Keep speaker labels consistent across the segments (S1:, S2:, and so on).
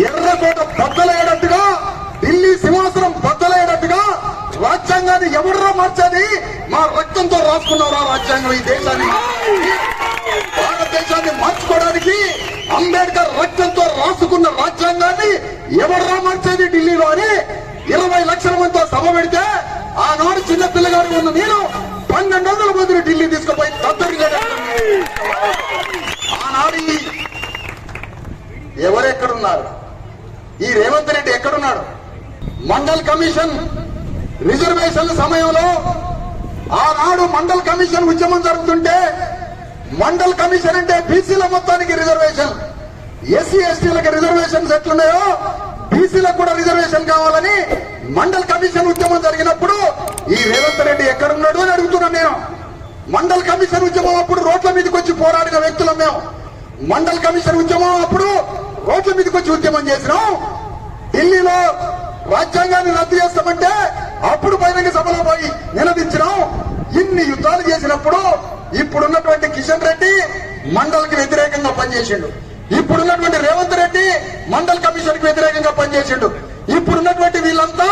S1: ఎర్రకోట బద్దలయ్యేటట్టుగా ఢిల్లీ సింహాసనం బద్దలయ్యేటట్టుగా రాజ్యాంగాన్ని ఎవడరా మార్చాలి? మా రక్తంతో రాసుకున్నారా రాజ్యాంగం ఈ దేశాన్ని? భారతదేశాన్ని మార్చుకోవడానికి అంబేద్కర్ రక్తంతో రాసుకున్న రాజ్యాంగాన్ని ఎవడరా మార్చేది ఢిల్లీలో అని ఇరవై లక్షల మందితో సభ పెడితే ఆనాడు చిన్నపిల్లగారు ఉన్న నేను పన్నెండు వందల మందిని ఢిల్లీ తీసుకుపోయి తద్దరిగా ఆనాడు ఎవరెక్కడున్నారు? ఈ రేవంత్ రెడ్డి ఎక్కడున్నాడు? మండల్ కమిషన్ రిజర్వేషన్ల సమయంలో ఆనాడు మండల్ కమిషన్ ఉద్యమం జరుగుతుంటే మండల్ కమిషన్ అంటే బీసీల మొత్తానికి రిజర్వేషన్. ఎస్సీ ఎస్టీలకు రిజర్వేషన్స్ ఎట్లున్నాయో బీసీలకు కూడా రిజర్వేషన్ కావాలని మండల్ కమిషన్ ఉద్యమం జరిగినప్పుడు ఈ రేవంత్ రెడ్డి ఎక్కడున్నాడు అని అడుగుతున్నాను నేను. మండల్ కమిషన్ ఉద్యమం అప్పుడు రోడ్ల మీదకి వచ్చి పోరాడిన వ్యక్తులం మేము. మండల్ కమిషన్ ఉద్యమం అప్పుడు రోడ్ల మీదకి వచ్చి ఉద్యమం చేసినాం. ఢిల్లీలో రాజ్యాంగాన్ని రద్దు చేస్తామంటే అప్పుడు బహిరంగ సభలో పోయి నిలదించినాం ఇన్ని యుద్ధాలు చేసినప్పుడు ఇప్పుడున్నటువంటి కిషన్ రెడ్డి మండలికి వ్యతిరేకంగా పనిచేసిండు. ఇప్పుడున్నటువంటి రేవంత్ రెడ్డి మండల్ కమిషన్కి వ్యతిరేకంగా పనిచేసిండు. ఇప్పుడున్నటువంటి వీళ్ళంతా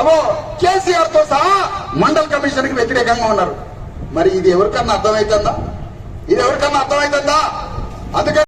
S1: అవో కేసీఆర్తో సహా మండల్ కమిషన్కి వ్యతిరేకంగా ఉన్నారు. మరి ఇది ఎవరికన్నా అర్థమవుతుందా? ఇది ఎవరికన్నా అర్థమవుతుందా? అందుకని